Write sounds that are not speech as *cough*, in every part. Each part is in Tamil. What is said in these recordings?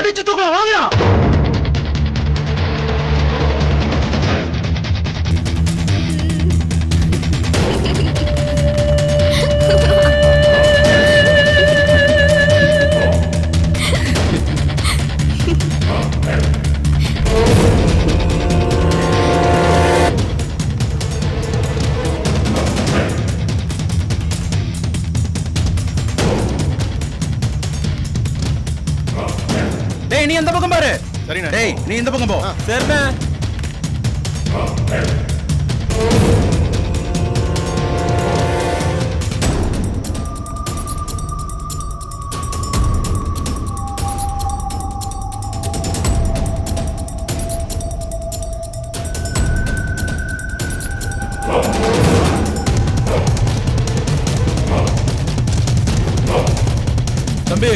அடிச்சு தூக்கலாம் வாங்கடா. அந்த பக்கம் பாரு. சரிண்ணே. டேய் நீ இந்த பக்கம் போ. சரிண்ணே தம்பி.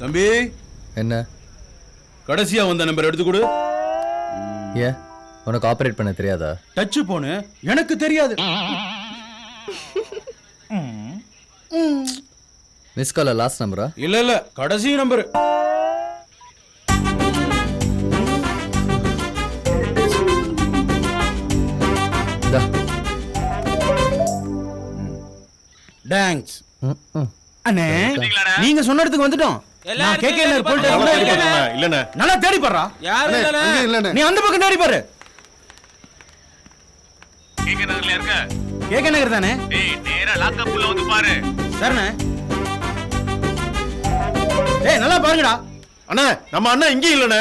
தம்பி. என்ன? கடைசியா வந்த நம்பர் எடுத்து கொடு. ஏன்? உனக்கு ஆப்ரேட் பண்ண தெரியாதா? டச் போனு எனக்கு தெரியாது. மிஸ் கால லாஸ்ட் நம்பரா இல்ல இல்ல. கடைசி நம்பர் ம். அண்ணே நீங்க சொன்ன இடத்துக்கு வந்துட்டோம். நான் இருக்கேன். பார்த்தோம்ண்ணே. இல்லண்ணே நல்லா தேடி பாடுறா யாரு இல்லண்ணே? நீ அந்த பக்கம் தேடி பாரு. கேக்க நகர்ல இருக்க? நகர் தானே? டேய் நேரா வந்து பாரு. சரிண்ணே. டேய் நல்லா பாருங்கடா. அண்ணா நம்ம அண்ணா இங்கேயும் இல்லண்ணே.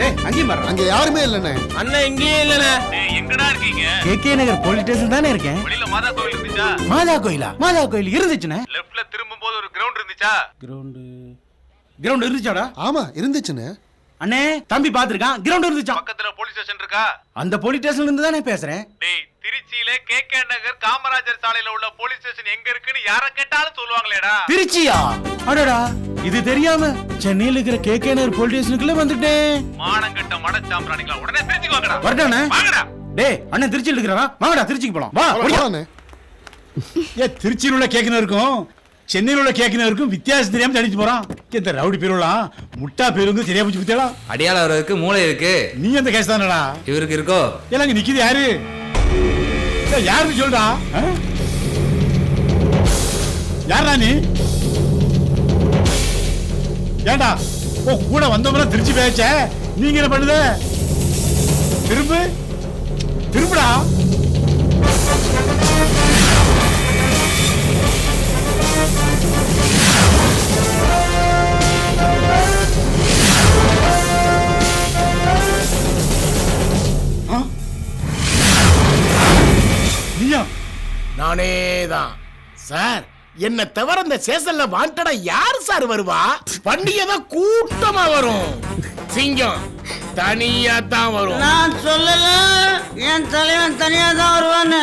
டேய் அங்கேயும் பாரு. அங்க யாருமே இல்லண்ணே. அண்ணன் இங்கேயே இல்லண்ணே. டேய் எங்கடா இருக்கீங்க? கேகே நகர் போலீஸ் ஸ்டேஷன் தானே இருக்கேன். வெளியில மாதா கோவில் இருந்துச்சா? மாதா கோயிலா? மாதா கோயில் இருந்துச்சுண்ணே. லெஃப்ட்ல திரும்பும் போது ஒரு கிரவுண்ட் இருந்துச்சா? கிரவுண்டு கிரவுண்ட் இருந்துச்சாடா? ஆமா இருந்துச்சுண்ணே. அண்ணே தம்பி பாத்துருக்கான் கிரவுண்ட் இருந்துச்சான் பக்கத்துல போலீஸ் ஸ்டேஷன் இருக்கா? அந்த போலீஸ் ஸ்டேஷன்ல இருந்து தானே பேசுறேன். டேய் திருச்சியில கேகே நகர் காமராஜர் சாலையில உள்ள போலீஸ் ஸ்டேஷன் எங்க இருக்குன்னு யார கேட்டாலும் சொல்லுவாங்களேடா. திருச்சியா? அடடா இது தெரியாம சென்னையில இருக்கிற கேகே நகர் போலீஸ் ஸ்டேஷனுக்குள்ள வந்துட்டேன். மானங்கட்ட மடச்சாம்பிராணிகளா உடனே திருச்சிக்கு வாங்கடா. வரட்டானே? வாங்கடா. டேய் அண்ணன் திருச்சியில் இருக்கிறா வாங்கடா திருச்சிக்கு போலாம். வா ஓடியா. போலாண்ணே ஏ திருச்சியில் உள்ள கேக்கின இருக்கும்? சென்னையில் உள்ள கேக்கின இருக்கும்? வித்தியாசம் தெரியாம தடிச்சு போறான். இந்த ரவுடி பேருலாம் முட்டா பேருந்து சரியா போச்சு குத்தியாடா அடியாளம் இருக்கு மூளை இருக்கு. நீ அந்த கேஸ் தானடா? இவருக்கு இருக்கோ? எல்லாம் இங்க நிக்குது யாரு? யாருன்னு சொல்றா? யாரா நீ? ஏண்டா ஓ கூட வந்தோம்னா திருச்சி பேச்ச நீங்க என்ன பண்ணுத? திரும்பு. திரும்புடா. சார் என்ன தவிர இந்த சேசல்ல வாண்டடா யார் சார் வருவா? பண்டிகை தான் கூட்டமா வரும். சிங்கம் தனியா தான் வரும். நான் சொல்லல என் தலைவன் தனியா தான் வருவான்னு.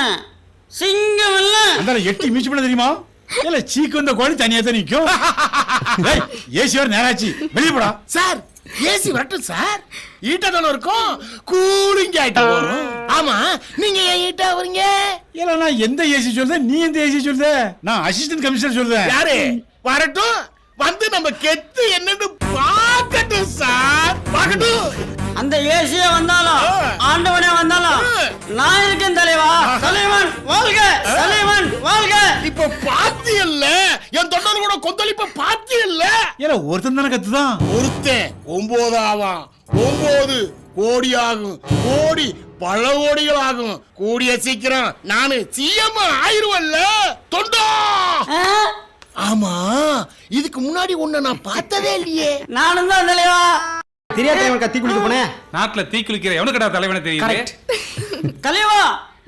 சிங்கம் இல்ல. அந்த எட்டி மீச்சு பண்ண தெரியுமா? இல்ல சீக்கு வந்த கோழி தனியா தான் நிக்கும். ஏசி வர நேராச்சு. வெளியே போடா. சார் ஏசி வரட்டும் சார். ஈட்டா தானே இருக்கும்? கூலிங் ஆயிட்டு வரும். ஆமா நீங்க ஏன் ஈட்டா வரீங்க இல்ல நான் எந்த ஏசி சொல்றத நீ எந்த ஏசி சொல்றத நான் அசிஸ்டன்ட் கமிஷனர் சொல்றேன். யாரு? வரட்டும். வந்து நம்ம கெத்து என்னன்னு பார்க்கட்டும் சார் பார்க்கட்டும். அந்த ஏசிய வந்தாலும் ஆண்டவனே வந்தாலும் நான் இருக்கேன் தலைவா. தலைவன் வாழ்க. தலைவன் வாழ்க. இப்ப பாத்தியல்ல. என் தொண்டர் கூட கொந்தளிப்ப பாத்தியல்ல. இல்ல ஒருத்தன் தானே கத்துதான்? ஒருத்தன் ஒன்பது ஆவான் ஒன்பது கோடி ஆகும் கோடி பல கோடிகள் ஆகும் கூடிய சீக்கிரம் நானு சிஎம் ஆயிருவல்ல தொண்டா? ஆமா இதுக்கு முன்னாடி உன்னை நான் பார்த்ததே இல்லையே. நானும் தான் தலைவா. தெரியாத கத்தி குளிக்க போனேன் நாட்டுல தீ குளிக்கிற எவனுக்கடா தலைவனை தெரியுது? தலைவா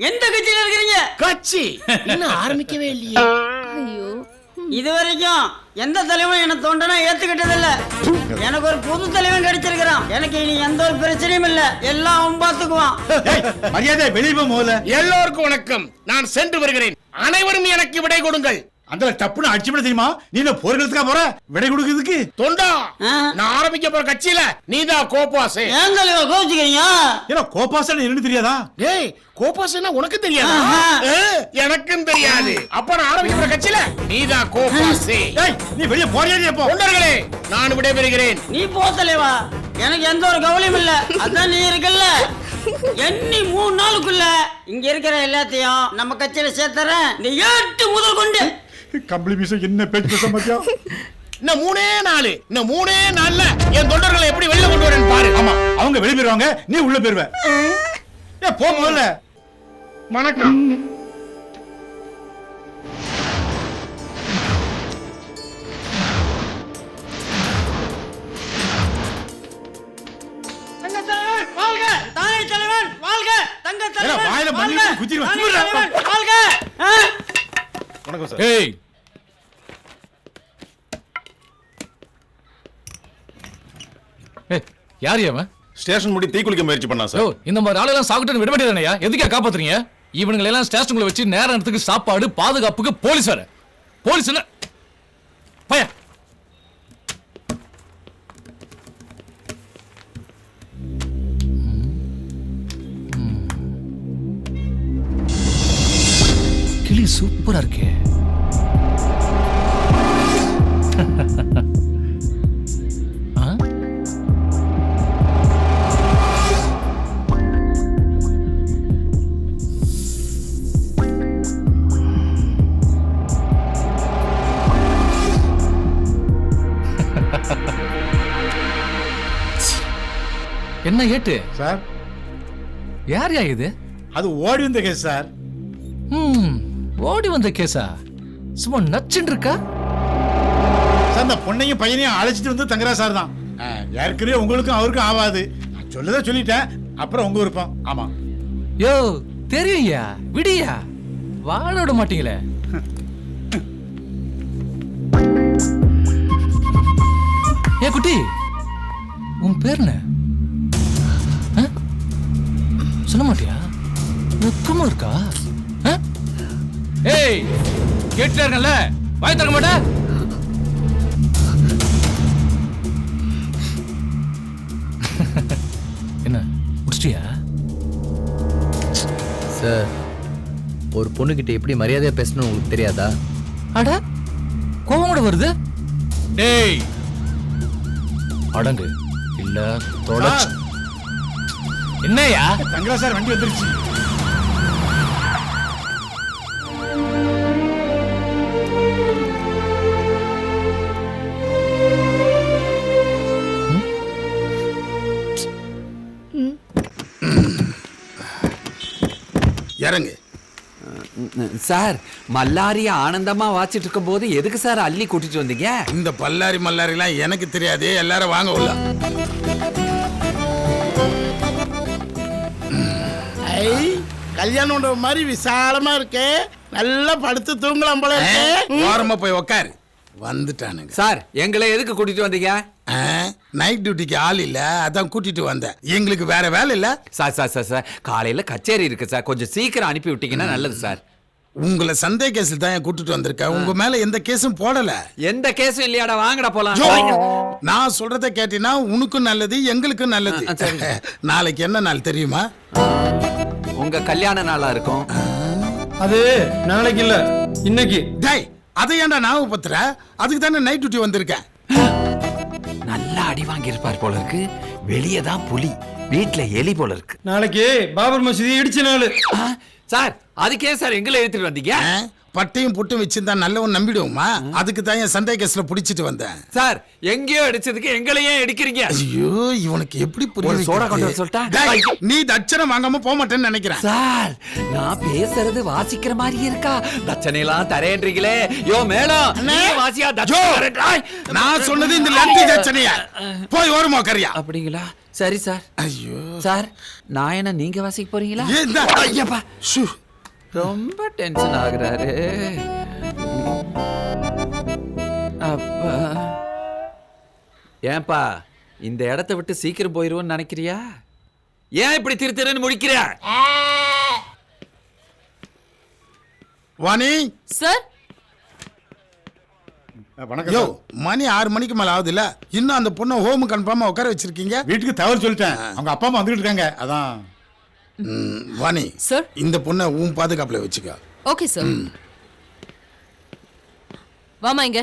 எந்த கட்சியில இருக்கிறீங்க? கட்சி. இன்னும் ஆரம்பிக்கவே இல்லையே. ஐயோ இது வரைக்கும் எந்த தலைவனும் என்ன தோண்டனா ஏத்துக்கிட்டது இல்ல எனக்கு ஒரு புது தலைவன் கிடைச்சிருக்கிறான். எனக்கு இனி எந்த ஒரு பிரச்சனையும் இல்ல. எல்லாம் அவன் பாத்துக்குவான். ஏய், மரியாதை வெளியே முதல்ல. எல்லோருக்கும் வணக்கம். நான் சென்று வருகிறேன். அனைவரும் எனக்கு விடை கொடுங்கள். அந்த டப்புன்னு அடிச்சு விட தெரியுமா? நீ என்ன போர்களுக்கா போற? விடை கொடுக்கிறதுக்கு? தொண்டா ஆ. நான் ஆரம்பிக்க போற கட்சியில நீதான் கோபாசே. ஏன் தலைவர் கோச்சுக்கிறீங்க ஏன்னா கோபாசன் என்னன்னு தெரியாதா? ஏய் கோபாசேனா உனக்கு தெரியாதா? எனக்கும் தெரியாது. அப்ப நான் ஆரம்பிக்க போற கட்சியில நீதான் கோபாசே. ஏய் நீ வெளியே போறியா நீ எப்போ தொண்டர்களே நான் விடைபெறுகிறேன். நீ போ தலைவா. எனக்கு எந்த ஒரு கவலையும் இல்ல. அதான் நீ இருக்கல்ல. எண்ணி மூணு நாளுக்குள்ள இங்க இருக்கிற எல்லாத்தையும் நம்ம கட்சியில சேர்த்துறேன். நீ ஏட்டு முதல் கொண்டு. கம்பளி மீச என்ன பேச்சு பேச மாட்டியா இன்னும் மூணே நாலு இன்னும் மூணே நாள்ல என் தொண்டர்களை எப்படி வெளில கொண்டு வரேன்னு பாரு. ஆமா அவங்க வெளியே போயிருவாங்க நீ உள்ள போயிருவ. ஏ போ முதல்ல. வணக்கம். வாழ்க! தானே தலைவன் வாழ்க! தங்க தலைவன் வாழ்க. வணக்கம் சார். ஏய். யார் அவன் ஸ்டேஷன் முடி தீக்குளிக்க முயற்சி பண்ணா ஓ சார் இந்த மாதிரி ஆளெல்லாம் சாப்பிட்டு விட வேண்டியதானயா எதுக்கா காப்பாத்துறீங்க? இவனுங்களை எல்லாம் ஸ்டேஷனுக்குள்ள வச்சு நேரத்துக்கு சாப்பாடு பாதுகாப்புக்கு போலீஸ் வேற. போலீஸ் என்ன? பய சூப்பரா இருக்கே. ஆ? என்ன ஏட்டு? சார். யார் யா இது? அது ஓடி வந்த கேஸ் சார். ம் ஓடி வந்த கேஸா சும்மா நச்சுன்னு இருக்கா? சார் அந்த பொண்ணையும் பையனையும் அழைச்சிட்டு வந்து தங்குறா சார் தான். ஏற்கனவே உங்களுக்கும் அவருக்கும் ஆகாது நான் சொல்லதா சொல்லிட்டேன். அப்புறம் உங்க விருப்பம். ஆமா. யோ தெரியும்யா? விடியா? வாழ விட மாட்டீங்களே. ஏ குட்டி. உன் பேர் என்ன? சொல்ல மாட்டியா? வெக்கமா இருக்கா? ஏய் கேட்டுல இருக்கல வாய் திறக்க மாட்டே. என்ன முடிச்சிட்டியா? சார் ஒரு பொண்ணுகிட்ட எப்படி மரியாதையா பேசணும் உங்களுக்கு தெரியாதா? அட கோவம் கூட வருது. டேய். அடங்கு. இல்ல தொடச்சு சார், என்னையா தங்குறா சார் வண்டி வந்துருச்சு. இறங்கு. சார் மல்லாரிய ஆனந்தமா வாச்சிட்டு இருக்கும் போது எதுக்கு சார் அள்ளி கூட்டிட்டு வந்தீங்க? இந்த பல்லாரி மல்லாரிலாம் எனக்கு தெரியாது எல்லாரும் வாங்க உள்ள. ஐ கல்யாண மண்டபம் மாதிரி விசாலமா இருக்கு. நல்லா படுத்து தூங்கலாம் போல இருக்கு. ஓரமா போய் உக்காரு. வந்துட்டானுங்க. சார் எங்களை எதுக்கு கூட்டிட்டு வந்தீங்க? நைட் டியூட்டிக்கு ஆள் இல்ல அதான் கூட்டிட்டு வந்தேன். எங்களுக்கு வேற வேலை இல்ல. சார் சார் சார் சார் காலையில கச்சேரி இருக்கு சார். கொஞ்சம் சீக்கிரம் அனுப்பி விட்டீங்கன்னா நல்லது சார். உங்களை சந்தேக கேஸில் தான் கூட்டிட்டு வந்திருக்கேன்? உங்க மேல எந்த கேஸும் போடல. எந்த கேஸும் இல்லையாடா வாங்கடா போலாம். நான் சொல்றத கேட்டீங்கன்னா உனக்கும் நல்லது எங்களுக்கும் நல்லது. நாளைக்கு என்ன நாள் தெரியுமா? உங்க கல்யாண நாளா இருக்கும். அது நாளைக்கு இல்ல இன்னைக்கு. டேய் அதை ஏன்டா ஞாபகப்படுத்துற அதுக்கு தானே நைட் டியூட்டி வந்திருக்கேன். நல்லா அடி வாங்கி இருப்பார் போல இருக்கு. வெளியே தான் புலி வீட்ல எலி போல இருக்கு. நாளைக்கு பாபர் மசூதி இடிச்ச நாள். ஆ, சார் அதுக்கே சார் எங்களை எடுத்துட்டு வந்தீங்க? பட்டையும் புட்டும் வச்சிருந்தா நல்லவன் நம்பிடுவோமா அதுக்கு தான் என் சந்தேக கேஸ்ல புடிச்சிட்டு வந்தேன். சார் எங்கேயோ அடிச்சதுக்கு எங்களையே அடிக்கிறீங்க? ஐயோ இவனுக்கு எப்படி புரிய ஒரு சோடா? கொண்டு சொல்லட்டா? நீ தட்சணை வாங்காம போக மாட்டேன்னு நினைக்கிறேன். சார் நான் பேசுறது வாசிக்கிற மாதிரி இருக்கா? தட்சணை எல்லாம் தரேன்றீங்களே. யோ மேடம் நீ வாசியா? தட்சணை. நான் சொன்னது இந்த லட்டி தட்சணையா? போய் ஓரமா கரியா. அப்படிங்களா? சரி சார். ஐயோ. சார் நான் என்ன நீங்க வாசிக்க போறீங்களா? ஐயப்பா. ஷூ. ரொம்ப டென்ஷன் ஆகுறாரு. அப்பா. ஏன்பா இந்த இடத்த விட்டு சீக்கிரம் போயிடுவோன்னு நினைக்கிறியா? ஏன் இப்படி திருத்திறன்னு முடிக்கிற வாணி. சார். யோ மணி ஆறு மணிக்கு மேல ஆகுது இல்ல இன்னும் அந்த பொண்ணை ஹோம் கன்ஃபார்மா உட்கார வச்சிருக்கீங்க? வீட்டுக்கு தவறு சொல்லிட்டேன். அவங்க அப்பா அம்மா வந்துட்டு இருக்காங்க. அதான். வாணி. சார் இந்த பொண்ணை உன் பாதுகாப்புல வச்சுக்க. ஓகே சார் வாமா இங்க.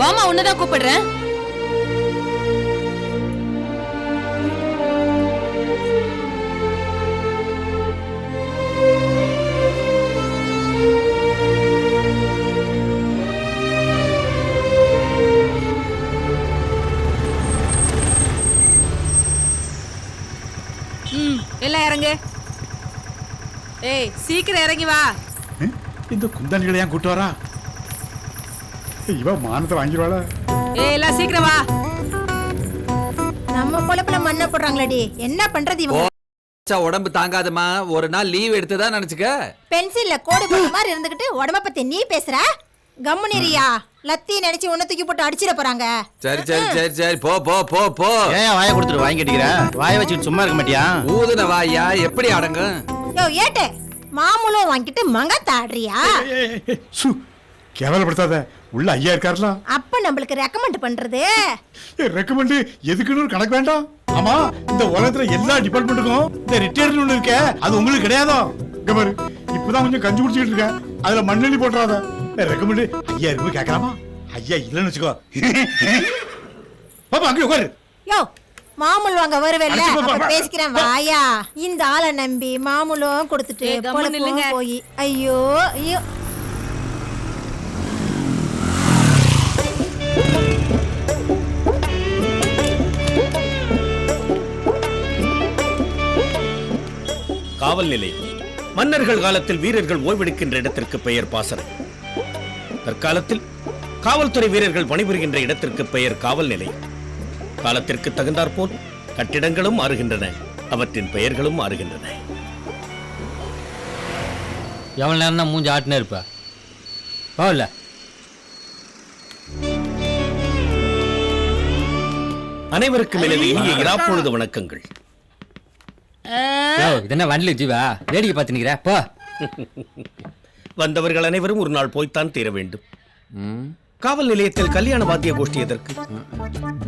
வாமா உன்னதான் கூப்பிடுறேன். சீக்கிரம் இறங்கி வா. இந்த குந்தாணிகளை ஏன் கூட்டு வரா? இவ மானத்தை வாங்கிடுவாளா? ஏய் எல்லாம் சீக்கிரம் வா. நம்ம பொழப்புல மண்ணை போடுறாங்களடி. என்ன பண்றது இவங்க? உடம்பு தாங்காதம்மா. ஒரு நாள் லீவ் எடுத்துதான் நினைச்சுக்க. பென்சில்ல கோடு போட்ட மாதிரி இருந்துகிட்டு உடம்ப பத்தி நீ பேசுற? கம்முனிரியா லத்தி நினைச்சு உன்னை தூக்கி போட்டு அடிச்சிட போறாங்க. சரி சரி சரி சரி. போ போ போ போ. ஏன் வாயை கொடுத்துட்டு வாங்கி கட்டிக்கிற? வாயை வச்சுட்டு சும்மா இருக்க மாட்டியா? ஊதுன வாயா? எப்படி அடங்கும்? யோ ஏட்டு. மாமூலம் வாங்கிட்டு மங்க தாடுறியா? சு கேவலப்படுத்தாத. உள்ள ஐயா இருக்காருலாம் அப்ப நம்மளுக்கு ரெக்கமெண்ட் பண்றது? ரெக்கமெண்ட் எதுக்குன்னு ஒரு கணக்கு வேண்டாம். ஆமா இந்த உலகத்துல எல்லா டிபார்ட்மெண்ட்டுக்கும் இந்த ரிட்டையர்ட் ஒண்ணு இருக்கே அது உங்களுக்கு கிடையாதோ? இங்க பாரு இப்பதான் கொஞ்சம் கஞ்சி குடிச்சிட்டு இருக்கேன். அதுல மண்ணெண்ணி போட்டுறாத. ரெக்கமெண்ட் ஐயா இருக்கு கேட்கலாமா? ஐயா இல்லைன்னு வச்சுக்கோ. *laughs* பாப்பா அங்கே உட்காரு. யோ மாமூல் வாங்க போ. பேசிக்கிறேன் வாயா. இந்த ஆளை நம்பி மாமூலம் கொடுத்துட்டு. போய். ஐயோ ஐயோ. காவல் நிலையம் மன்னர்கள் காலத்தில் வீரர்கள் ஓய்வெடுக்கின்ற இடத்திற்கு பெயர் பாசறை. தற்காலத்தில் காவல்துறை வீரர்கள் பணிபுரிகின்ற இடத்திற்கு பெயர் காவல் நிலையம் காலத்திற்கு தகுந்தாற்போல் கட்டிடங்களும் மாறுகின்றன. அவற்றின் பெயர்களும் மாறுகின்றன. எவ்வளவு நேரம் தான் மூஞ்சி ஆட்டினே இருப்ப? போகல அனைவருக்கும் எனது இனிய இராப்பொழுது வணக்கங்கள். இது என்ன வண்டில ஜீவா? வேடிக்கை பார்த்து நிக்கிற போ. வந்தவர்கள் அனைவரும் ஒரு நாள் போய்த்தான் தீர வேண்டும். காவல் நிலையத்தில் கல்யாண வாத்திய கோஷ்டி எதற்கு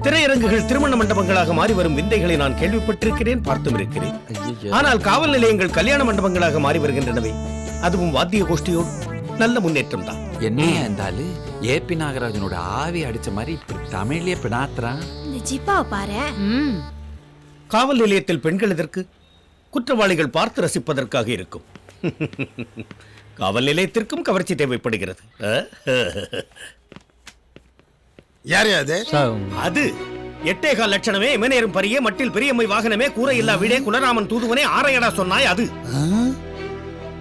திரையரங்குகள் திருமண மண்டபங்களாக மாறி வரும் விந்தைகளை நான் கேள்விப்பட்டிருக்கிறேன் பார்த்தும் இருக்கிறேன். ஆனால் காவல் நிலையங்கள் கல்யாண மண்டபங்களாக மாறி வருகின்றனவே அதுவும் வாத்திய கோஷ்டியோடு நல்ல முன்னேற்றம் தான். என்னையா இருந்தாலும் ஏபி நாகராஜனோட ஆவி அடிச்ச மாதிரி இப்படி தமிழ்லயே பினாத்துறான். இந்த ஜிப்பாவை பாரு. காவல் நிலையத்தில் பெண்கள் எதற்கு? குற்றவாளிகள் பார்த்து ரசிப்பதற்காக இருக்கும். காவல் நிலையத்திற்கும் கவர்ச்சி தேவைப்படுகிறது. யார் அது? அது. எட்டேகால் லட்சணமே இமநேரும் பரியே மட்டில் பெரியம்மை வாகனமே கூரை இல்லா வீடே குலராமன் தூதுவனே ஆரையடா சொன்னாய் அது?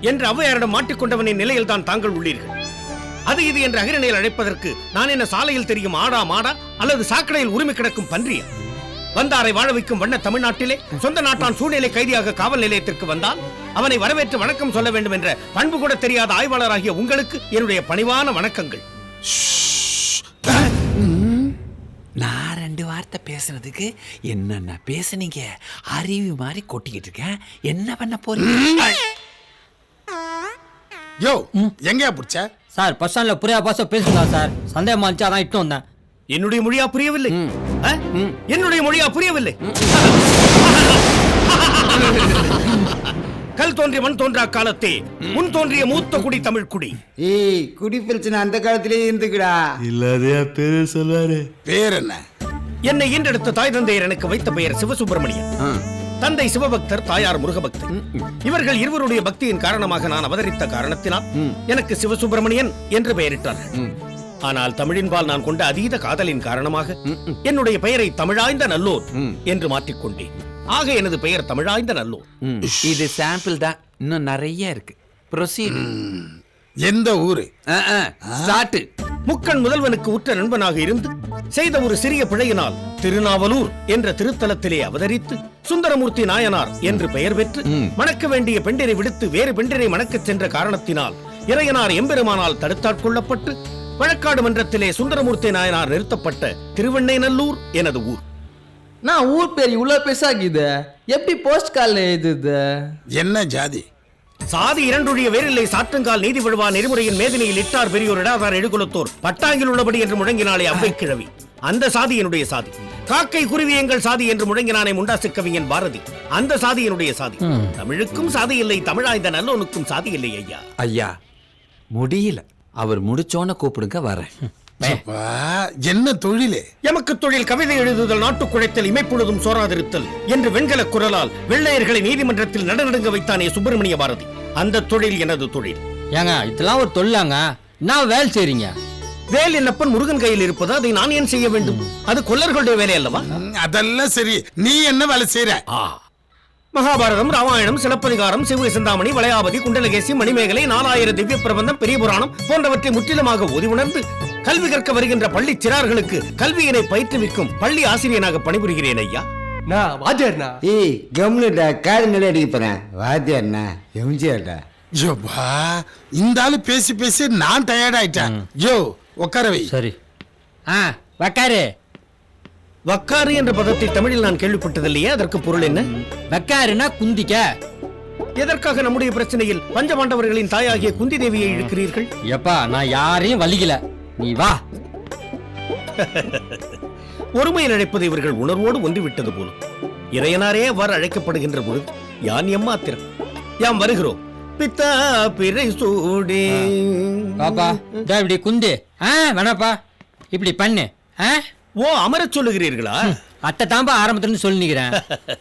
என்று ஔவையாரிடம் மாட்டிக்கொண்டவனின் நிலையில் தான் தாங்கள் உள்ளீர்கள். அது இது என்று அகிரணையில் அழைப்பதற்கு நான் என்ன சாலையில் தெரியும் ஆடா மாடா அல்லது சாக்கடையில் உரிமை கிடக்கும் பன்றியா? வந்தாரை வாழ வைக்கும் வண்ண தமிழ்நாட்டிலே சொந்த நாட்டான் சூழ்நிலை கைதியாக காவல் நிலையத்திற்கு வந்தால் அவனை வரவேற்று வணக்கம் சொல்ல வேண்டும் என்ற பண்பு கூட தெரியாத ஆய்வாளராகிய உங்களுக்கு என்னுடைய பணிவான வணக்கங்கள். நான் ரெண்டு வார்த்தை பேசுனதுக்கு என்னென்ன பேசுனீங்க? அறிவு மாதிரி கொட்டிக்கிட்டு இருக்கேன். என்ன பண்ண போறீங்க? யோ எங்கயா பிடிச்ச? சார் பஸ் ஸ்டாண்ட்ல புரியா பாச பேசுங்களா சார்? சந்தேகமா இருந்துச்சு அதான் இட்டு வந்தேன். என்னுடைய மொழியா புரியவில்லை? என்னுடைய மொழியா புரியவில்லை? கல் தோன்றிய மண் தோன்றா காலத்தே. முன் தோன்றிய மூத்த குடி தமிழ் குடி. ஏய் குடி பிரச்சனை அந்த காலத்திலே இருந்துக்குடா. பேர் என்ன என்னை ஈன்றெடுத்த தாய் தந்தையர் எனக்கு வைத்த பெயர் சிவசுப்பிரமணியன். தந்தை சிவபக்தர் தாயார் முருகபக்தர். இவர்கள் இருவருடைய பக்தியின் காரணமாக நான் அவதரித்த காரணத்தினால் எனக்கு சிவசுப்பிரமணியன் என்று பெயரிட்டார்கள் ஆனால் தமிழின்பால் நான் கொண்ட அதீத காதலின் காரணமாக என்னுடைய பெயரை தமிழாய்ந்த நல்லோர் என்று மாற்றிக்கொண்டேன். ஆக எனது பெயர் தமிழாய்ந்த நல்லோர். இது சாம்பிள் தான். இன்னும் நிறைய இருக்கு. ப்ரொசீட் எந்த ஊரு? ஸ்டார்ட் முக்கண் முதல்வனுக்கு உற்ற நண்பனாக இருந்து செய்த ஒரு சிறிய பிழையினால் திருநாவலூர் என்ற திருத்தலத்திலே அவதரித்து சுந்தரமூர்த்தி நாயனார் என்று பெயர் பெற்று மணக்க வேண்டிய பெண்டிரை விடுத்து வேறு பெண்டிரை மணக்கச் சென்ற காரணத்தினால் இறையனார் எம்பெருமானால் தடுத்தாட்கொள்ளப்பட்டு வழக்காடு மன்றத்திலே சுந்தரமூர்த்தி நாயனார் நிறுத்தப்பட்ட திருவெண்ணைநல்லூர் எனது ஊர். நான் ஊர் பேர் இவ்வளவு பெருசாக்குது எப்படி போஸ்ட் கார்டில் எழுதுது? என்ன ஜாதி? சாதி இரண்டுடைய வேறில்லை சாற்றுங்கால் நீதி விழுவா நெறிமுறையின் மேதினியில் இட்டார் பெரியோர் இடாதார் எழுகுலத்தோர் பட்டாங்கில் உள்ளபடி என்று முழங்கினாலே அவ்வை கிழவி அந்த சாதி என்னுடைய சாதி. காக்கை குருவி எங்கள் சாதி என்று முழங்கினானே முண்டாசு கவிஞன் பாரதி. அந்த சாதி என்னுடைய சாதி. தமிழுக்கும் சாதி இல்லை தமிழாய்ந்த நல்லோனுக்கும் சாதி இல்லை ஐயா. ஐயா முடியல. அவர் முடிச்சோன்னு கூப்பிடுங்க வரேன். என்ன தொழிலே? எமக்கு தொழில் கவிதை எழுதுதல் நாட்டுக் குழைத்தல் இமைப்பொழுதும் சோராதிருத்தல் என்று வெண்கல குரலால் வெள்ளையர்களை நீதிமன்றத்தில் நடுநடுங்க வைத்தானே சுப்பிரமணிய பாரதி. அந்த தொழில் எனது தொழில். ஏங்க இதெல்லாம் ஒரு தொழிலாங்க. நான் வேலை செய்றீங்க? வேல் என்னப்பன் முருகன் கையில் இருப்பது அதை நான் ஏன் செய்ய வேண்டும்? அது கொல்லர்களுடைய வேலை அல்லவா அதெல்லாம் சரி. நீ என்ன வேலை செய்யற மகாபாரதம் ராமாயணம் சிலப்பதிகாரம் சிவ சிந்தாமணி வளையாபதி குண்டலகேசி மணிமேகலை நாலாயிர திவ்ய பிரபந்தம் பெரிய புராணம் போன்றவற்றை முற்றிலுமாக ஓதி உணர்ந்து கல்வி கற்க வருகின்ற பள்ளி சிறார்களுக்கு கல்வியினை பயிற்றுவிக்கும் பள்ளி ஆசிரியனாக பணிபுரிகிறேன் ஐயா. நான் வாஜர்னா ஏய் கம்னுடா காது மேலே அடிக்க போறேன். வாத்தியார்ண்ணா எம்ஜிஆர்டா யோபா இந்த ஆளு பேசி பேசி நான் டயர்ட் ஆயிட்டேன். யோ உட்கார வை. சரி. ஆ வக்காரு வக்காறு என்ற பதத்தை தமிழில் நான் கேள்விப்பட்டதில்லையே அதற்கு பொருள் என்ன? வக்காருன்னா குந்திக்க. எதற்காக நம்முடைய பிரச்சனையில் பஞ்சபாண்டவர்களின் தாயாகிய குந்தி தேவியை இழுக்கிறீர்கள்? எப்பா நான் யாரையும் வலிக்கல. நீ வா. *laughs* ஒருமையில் அழைப்பது இவர்கள் உணர்வோடு ஒன்றிவிட்டது போலும். இறையனாரே அவ்வாறு அழைக்கப்படுகின்ற பொழுது யான் எம்மாத்திரம் யாம் வருகிறோம். பித்தா பிறை சூடே. பாப்பா இதோ இப்படி குந்து. ஆ வேணாப்பா இப்படி பண்ணு. ஆ? ஓ அமரச் சொல்லுகிறீர்களா? அத்தை தாம்பா ஆரம்பத்துல சொல்லி நிக்கிறேன்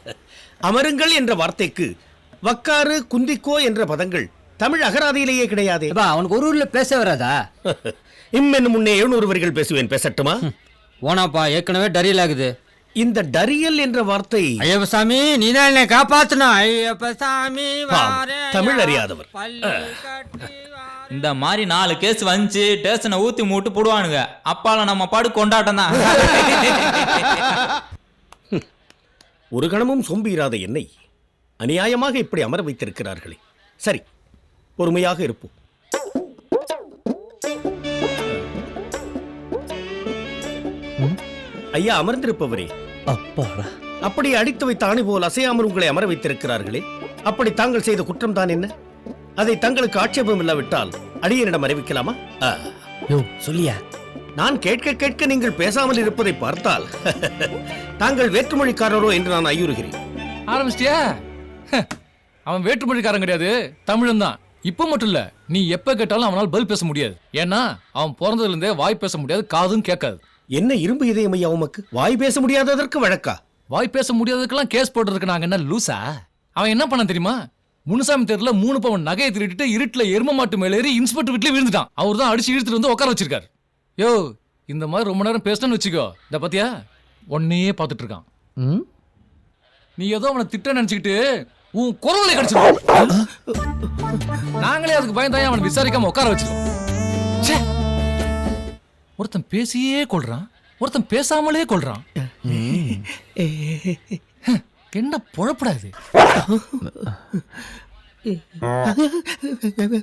*laughs* அமருங்கள் என்ற வார்த்தைக்கு வக்காறு குந்திக்கோ என்ற பதங்கள் தமிழ் அகராதியிலேயே கிடையாதே. அவனுக்கு ஒரு ஊர்ல பேச வராதா? *laughs* இம்மென்னு முன்னே எழுநூறு வரிகள் பேசுவேன் பேசட்டுமா? ஓனாப்பா ஏற்கனவே டரியல் ஆகுது. இந்த டரியல் என்ற வார்த்தை ஐயப்ப சாமி நீ தான் என்னை காப்பாத்தணும். ஐயப்ப சாமி ஆம், வாரேயா, தமிழ் அறியாதவர். இந்த மாதிரி நாலு கேஸ் வந்துச்சு டேஷனை ஊத்தி மூட்டு போடுவானுங்க. அப்பால நம்ம பாடு கொண்டாட்டம் தான். *laughs* ஒரு கணமும் சொம்பீராத என்னை அநியாயமாக இப்படி அமர வைத்திருக்கிறார்களே. சரி பொறுமையாக இருப்போம். ஐயா அமர்ந்திருப்பவரே. அப்பாடா. அப்படி அடித்து வைத்த ஆணி போல் அசையாமல் உங்களை அமர வைத்திருக்கிறார்களே. அப்படி தாங்கள் செய்த குற்றம் தான் என்ன? அதை தங்களுக்கு ஆட்சேபம் இல்லாவிட்டால் அடியனிடம் அறிவிக்கலாமா? சொல்லியா? நான் கேட்க கேட்க நீங்கள் பேசாமல் இருப்பதை பார்த்தால் *laughs* தாங்கள் வேற்றுமொழிக்காரரோ என்று நான் ஐயுறுகிறேன். ஆரம்பிச்சிட்டியா? அவன் வேற்றுமொழிக்காரன் கிடையாது தமிழன் தான். இப்ப மட்டும் இல்ல நீ எப்ப கேட்டாலும் அவனால் பதில் பேச முடியாது. ஏன்னா அவன் பிறந்ததுல இருந்தே வாய் பேச முடியாது காதும் கேட்காது. என்ன இரும்பு இதயம் ஐயா உமக்கு? வாய் பேச முடியாததற்கு வழக்கா? வாய் பேச முடியாததுக்கெல்லாம் கேஸ் போட்டுருக்கு நாங்க என்ன லூசா அவன் என்ன பண்ண தெரியுமா? முனுசாமி தெருல மூணு பவன் நகையை திருடிட்டு இருட்டுல எரும மாட்டு மேல ஏறி இன்ஸ்பெக்டர் வீட்லயே விழுந்துட்டான். அவர் தான் அடிச்சு இழுத்துட்டு வந்து உட்கார வச்சிருக்காரு. யோ இந்த மாதிரி ரொம்ப நேரம் பேசணும்னு வச்சுக்கோ. இந்த பாத்தியா? உன்னையே பார்த்துட்டு இருக்கான். ம்? நீ ஏதோ அவனை திட்ட நினைச்சுக்கிட்டு உன் குரலை கடிச்சிருவோம் நாங்களே அதுக்கு பயந்தாயே அவனை விசாரிக்காம உட்கார வச்சிருக்கோம். ச்சே. ஒருத்தன் பேசியே கொள்றான். ஒருத்தன் பேசாமலே கொள்றான். என்ன புழப்படாது